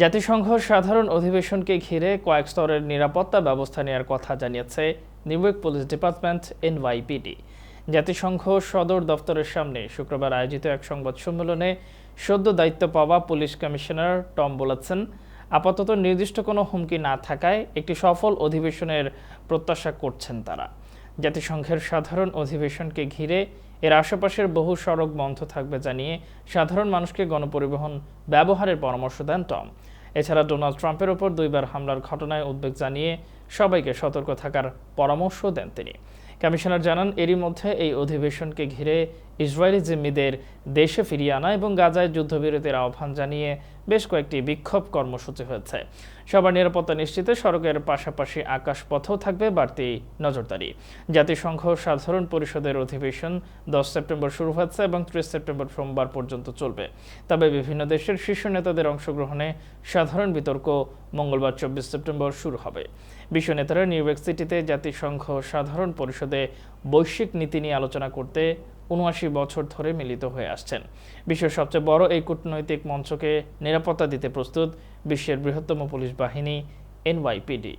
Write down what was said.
জাতিসংঘ সাধারণ অধিবেশনকে ঘিরে কয়েক স্তরের নিরাপত্তা ব্যবস্থা নেওয়ার কথা জানিয়েছে নিউইয়র্ক পুলিশ ডিপার্টমেন্ট এনওয়াইপিডি। জাতিসংঘ সদর দফতরের সামনে শুক্রবার আয়োজিত এক সংবাদ সম্মেলনে সদ্য দায়িত্ব পাওয়া পুলিশ কমিশনার টম বলেছেন, আপাতত নির্দিষ্ট কোনো হুমকি না থাকায় একটি সফল অধিবেশনের প্রত্যাশা করছেন তারা। জাতিসংঘের সাধারণ অধিবেশনকে ঘিরে এর আশেপাশের বহু সড়ক বন্ধ থাকবে জানিয়ে সাধারণ মানুষকে গণপরিবহন ব্যবহারের পরামর্শ দেন টম এছাড়া ডোনাল্ড ট্রাম্পের ওপর দুইবার হামলার ঘটনায় উদ্বেগ জানিয়ে সবাইকে সতর্ক থাকার পরামর্শ দেন তিনি। কমিশনার জানান, এরই মধ্যে এই অধিবেশনকে ঘিরে ইসরায়েলি জিম্মিদের দেশে ফিরিয়ে আনা এবং গাজায় যুদ্ধবিরতির আহ্বান জানিয়ে বেশ কয়েকটি বিক্ষোভ কর্মসূচি হয়েছে। সবার নিরাপত্তা নিশ্চিতে সড়কের পাশাপাশি আকাশপথেও থাকবে বাড়তি নজরদারি। জাতিসংঘ সাধারণ পরিষদের অধিবেশন দশ সেপ্টেম্বর শুরু হচ্ছে এবং ত্রিশ সেপ্টেম্বর সোমবার পর্যন্ত চলবে। তবে বিভিন্ন দেশের শীর্ষ নেতাদের অংশগ্রহণে সাধারণ বিতর্ক মঙ্গলবার চব্বিশ সেপ্টেম্বর শুরু হবে। বিশ্ব নেতারা নিউ ইয়র্ক সিটিতে জাতিসংঘ সাধারণ পরিষদে বৈশ্বিক নীতি নিয়ে আলোচনা করতে উনআশি বছর ধরে মিলিত হয়ে আসছেন। বিশ্বের সবচেয়ে বড় এই কূটনৈতিক মঞ্চকে নিরাপত্তা দিতে প্রস্তুত বিশ্বের বৃহত্তম পুলিশ বাহিনী, এনওয়াইপিডি।